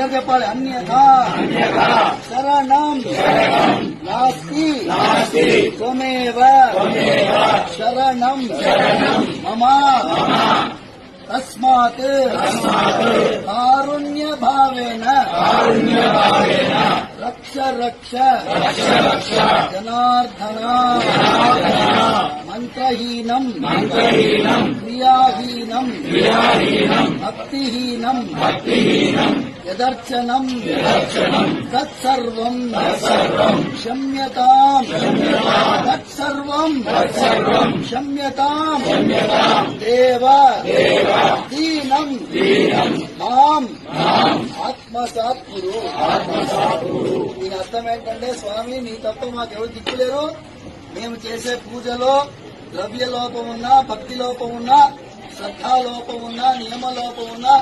దగ్గర చెప్పాలి అన్యథా శరణం నాస్తి త్వమేవ శరణం మమ తస్మాత్ కారుణ్య భావేన రక్ష రక్ష జనార్దన మంత్రహీనం క్రియాహీనం భక్తిహీనం యదర్చనం తత్సర్వం క్షమ్యతాం తత్సర్వం క్షమ్యతాం దేవ దీనం మాం ఆత్మసాత్ కురు దీని అర్థం ఏంటంటే స్వామి నీ తప్ప మాకెవరు దిక్కులేరు. మేము చేసే పూజలో ద్రవ్య లోపం ఉన్నా భక్తి లోపం ఉన్నా శ్రద్ధా లోపం ఉన్నా నియమ లోపం ఉన్నా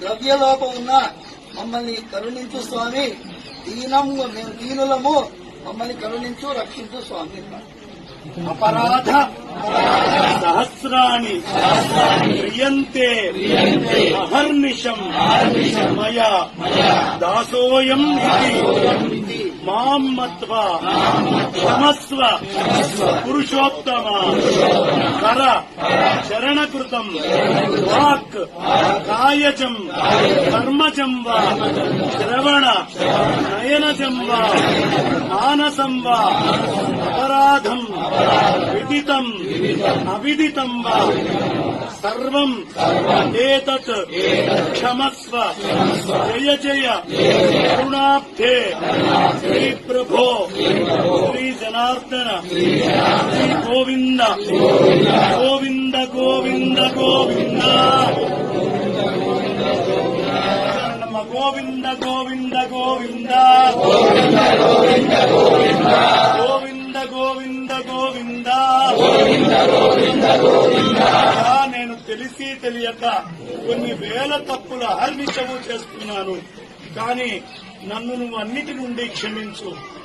ద్రవ్య లోపం ఉన్నా మమ్మల్ని కరుణించు స్వామి. దీనము మేము దీనులము. మమ్మల్ని కరుణించు రక్షించు స్వామి. అపరాధ సహస్రాణి క్రియంతే అహర్నిశం. మయా దాసోయం మాం మత్వా క్షమస్వ పురుషోత్తమ కర చరణకృతం వాక్ కాయజం కర్మజం వా శ్రవణ నయనజం వా మానసం వా అపరాధం విదితం అవిదితం వా సర్వం. ఏతత్. క్షమస్వ. జయ జయ. కరుణాబ్ధే శ్రీ ప్రభో శ్రీ జనార్దన శ్రీ గోవింద గోవింద గోవింద. గోవింద నమ గోవింద గోవింద. గోవింద గోవింద గోవింద. గోవింద అలా నేను తెలిసి తెలియక కొన్ని వేల తప్పులు అహర్నిశము చేస్తున్నాను. కానీ నన్ను నువ్వు అన్నిటి నుండి క్షమించు.